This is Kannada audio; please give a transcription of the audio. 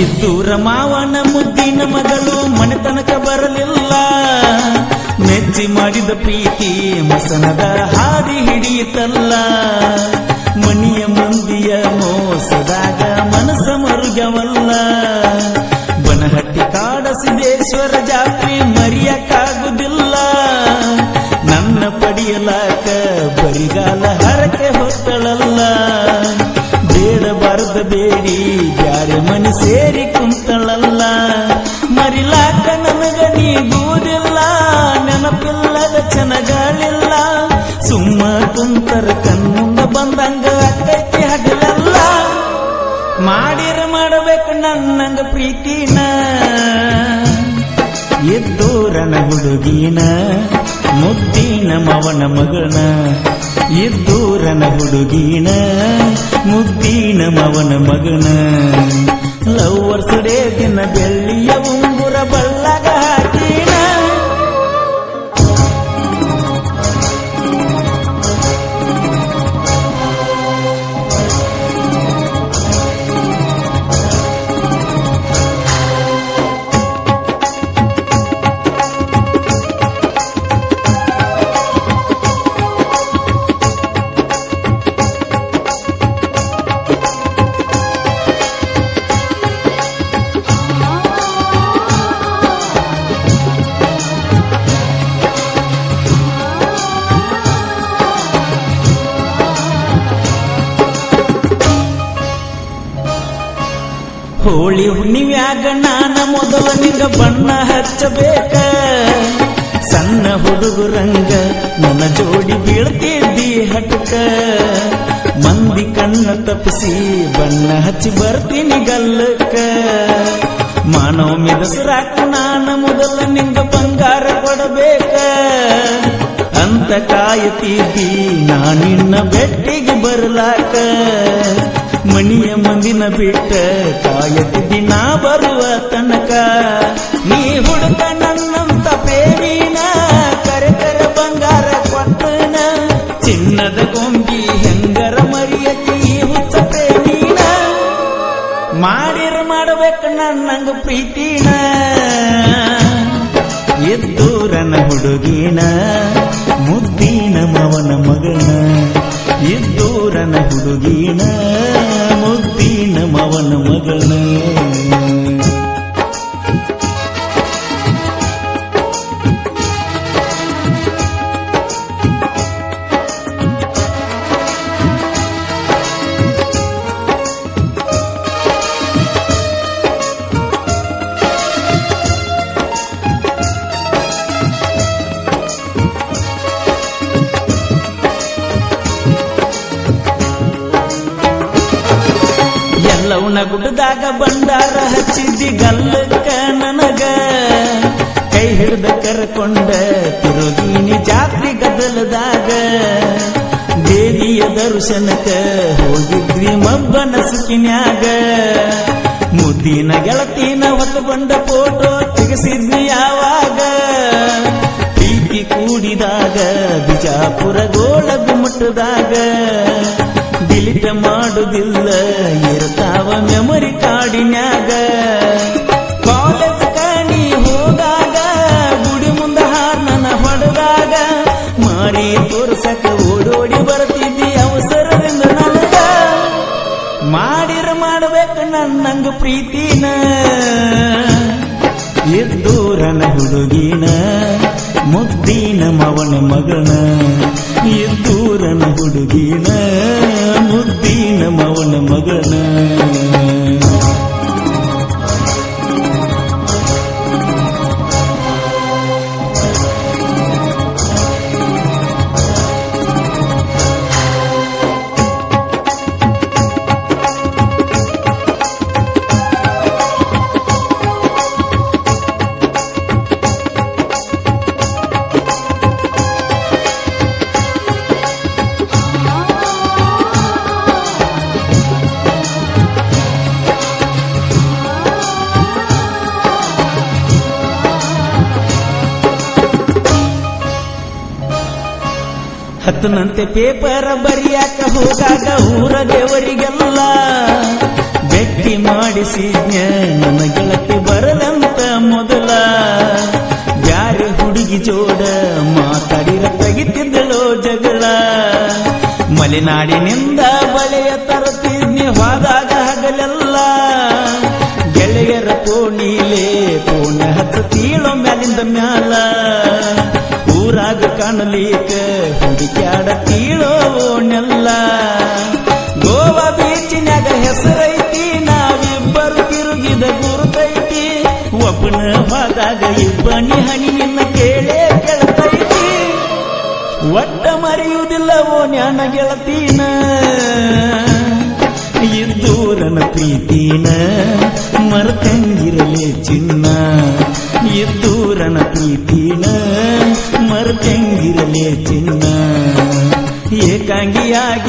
ಇದ್ದೂರ ಮಾವನ ಮುದ್ದಿನ ಮಗಳು ಮನೆತನಕ ಬರಲಿಲ್ಲ. ನೆಚ್ಚಿ ಮಾಡಿದ ಪ್ರೀತಿ ಮಸನದ ಹಾದಿ ಹಿಡಿಯಿತಲ್ಲ. ಸೇರಿ ಕುಂತಳಲ್ಲ. ಮರಿಲಾಕ ನನಗ ನೀಗೂದಿಲ್ಲ ನೆನಪಿಲ್ಲದ ಚನಗಳಿಲ್ಲ ಸುಮ್ಮ ಕುಂತರ ಕಣ್ಮುಂದ ಬಂದಂಗ ಅಕ್ಕೈತಿ ಹಗಲಲ್ಲ. ಮಾಡಿರ ಮಾಡಬೇಕು ನನ್ನಂಗ ಪ್ರೀತಿನ. ಎದ್ದೂರನ ಹುಡುಗಿನ, ಮುದ್ದಿನ ಮವನ ಮಗನ. ಎದ್ದೂರನ ಹುಡುಗಿನ, ಮುದ್ದಿನ ಮವನ ಮಗನ. ಲವ್ವರ್ಸ್ ಡೇ ದಿನ ಬೆಳ್ಳಿಯ ಉಂಗುರ ಬಳ್ಳಗ ಹೋಳಿ ಹುಣ್ಣಿಮ್ಯಾಗ ನಾನ ಮೊದಲು ನಿಂಗ ಬಣ್ಣ ಹಚ್ಚಬೇಕ. ಸಣ್ಣ ಹುಡುಗರಂಗ ನನ್ನ ಜೋಡಿ ಬೀಳ್ತಿದ್ದಿ ಹಟಕ ಮಂದಿ ಕಣ್ಣ ತಪ್ಪಿಸಿ ಬಣ್ಣ ಹಚ್ಚಿ ಬರ್ತೀನಿ ಗಲ್ಲಕ್ಕ. ಮಾನವ ಮೆದಸರಾಕ ನಾನ ಮೊದಲ ನಿಂಗ ಬಂಗಾರ ಕೊಡಬೇಕ. ಅಂತ ಕಾಯುತ್ತಿದ್ದಿ ನಾನಿನ್ನ ಬೆಟ್ಟಿಗೆ ಬರಲಾಕ. ಮಣಿಯ ಮಂದಿನ ಬಿಟ್ಟ ಕಾಯತಿದ್ದಿ ನಾ ಬರುವ ತನಕ. ನೀ ಹುಡುಕ ನನ್ನಂತ ಪ್ರೇಮಿನ, ಕರೆ ಬಂಗಾರ ಕೊಟ್ಟನ. ಚಿನ್ನದ ಗೊಂಬಿ ಹೆಂಗರ ಮರಿಯತಿ ಹುಚ್ಚ ಪ್ರೇಮಿನ. ಮಾಡಿರ ಮಾಡಬೇಕು ನನ್ನಂಗ ಪ್ರೀತಿನ. ಎದ್ದೂರನ ಹುಡುಗಿನ, ಮುದ್ದಿನ ಮವನ ಮಗನ. ಎದ್ದೂರನ ಹುಡುಗಿನ ಮುದ್ದಿನ ಮವನ ಮಗನ ಎಲ್ಲವನ ಗುಡ್ಡದಾಗ ಬಂದಾರ ಹಚ್ಚಿದ್ದಿ ಗಲ್ಲಕ್ಕ ನನಗ. ಕೈ ಹಿಡ್ದ ಕರ್ಕೊಂಡ ತಿರುಗೀನಿ ಜಾತ್ರಿ ಗದಲದಾಗ ದೇವಿಯ ದರ್ಶನಕ ಹೋಗಿದ್ವಿ ಮಬ್ಬನ ಸುಖಿನ್ಯಾಗ ಮುದ್ದಿನ ಗೆಳತಿನ ಹೊತ್ತುಕೊಂಡ ಫೋಟೋ ತೆಗೆಸಿದ್ವಿ ಯಾವಾಗ. ಪ್ರೀತಿ ಕೂಡಿದಾಗ ಬಿಜಾಪುರ ಗೋಳ ಗುಮ್ಮಟದಾಗ ಡಿಲಿಟ ಮಾಡುದಿಲ್ಲ ಇರ್ತಾವ ಮೆಮೊರಿ ಕಾಡಿನ್ಯಾಗ ಕಾಲೇಜ್ ಕಾಣಿ ಹೋದಾಗ, ಗುಡಿ ಮುಂದ ಹಾರ್ನನ ಹೊಡೆದಾಗ, ಮಾರಿ ತೋರ್ಸಕ ಓಡೋಡಿ ಬರ್ತಿದ್ದಿ ಅವಸರದಿಂದ ನನಗ. ಮಾಡಿರ ಮಾಡ್ಬೇಕು ನನ್ನಂಗ ಪ್ರೀತಿನ ಎದ್ದೂರನ ಹುಡುಗಿನ. ಮುದ್ದಿನ ಮವನ ಮಗನ ಎದ್ದೂರನ ಹುಡುಗಿನ ಮುದ್ದಿನ ಮವನ ಮಗನ. ಹತ್ತನಂತೆ ಪೇಪರ ಬರಿಯಾಕ ಹೋದಾಗ ಊರ ದೇವರಿಗೆಲ್ಲ ಭೇಟಿ ಮಾಡಿಸಿ ನನ್ನ ಗೆಳತಿ ಬರದಂತ ಮೊದಲ. ಬ್ಯಾರೆ ಹುಡುಗಿ ಜೋಡ ಮಾತಾಡಿರ ತೆಗಿತಿದ್ದಳೋ ಜಗಳ. ಮಲೆನಾಡಿನಿಂದ ಬಳೆಯ ತರತಿದ್ನಿ ಹೋದಾಗ ಹಗಲೆಲ್ಲ. ಗೆಳೆಯರ ಕೋಣಿಲೆ ಕೋಣ ಹಚ್ಚತೀಳೋ ಮ್ಯಾಲಿಂದ ಮ್ಯಾಲ. ಊರಾಗ ಕಾಣಲಿಕ ಹುಡುಕ್ಯಾಡ ಕೀಳೋ ನೆಲ್ಲ? ಗೋವಾ ಬೀಚಿನಾಗ ಹೆಸರೈತಿ, ನಾವಿಬ್ಬರು ತಿರುಗಿದ ಗುರುತೈತಿ. ಒಬ್ಬನ ಹೋದಾಗ ಇಬ್ಬನಿ ನಿನ್ನ ಕೇಳೇ ಕೇಳ್ತೈತಿ. ಒಟ್ಟ ಮರೆಯುವುದಿಲ್ಲವೋ ಜ್ಞಾನ ಗೆಳತೀನ? ಇದ್ದೂರನ ಪ್ರೀತಿನ, ಮರ್ತಂಗಿರಲಿ ಚಿನ್ನ. ಇದ್ದೂರನ ಪ್ರೀತಿನ, ಮರ್ತಂಗಿರಲಿ ಚಿನ್ನ. ஏங்கியாகி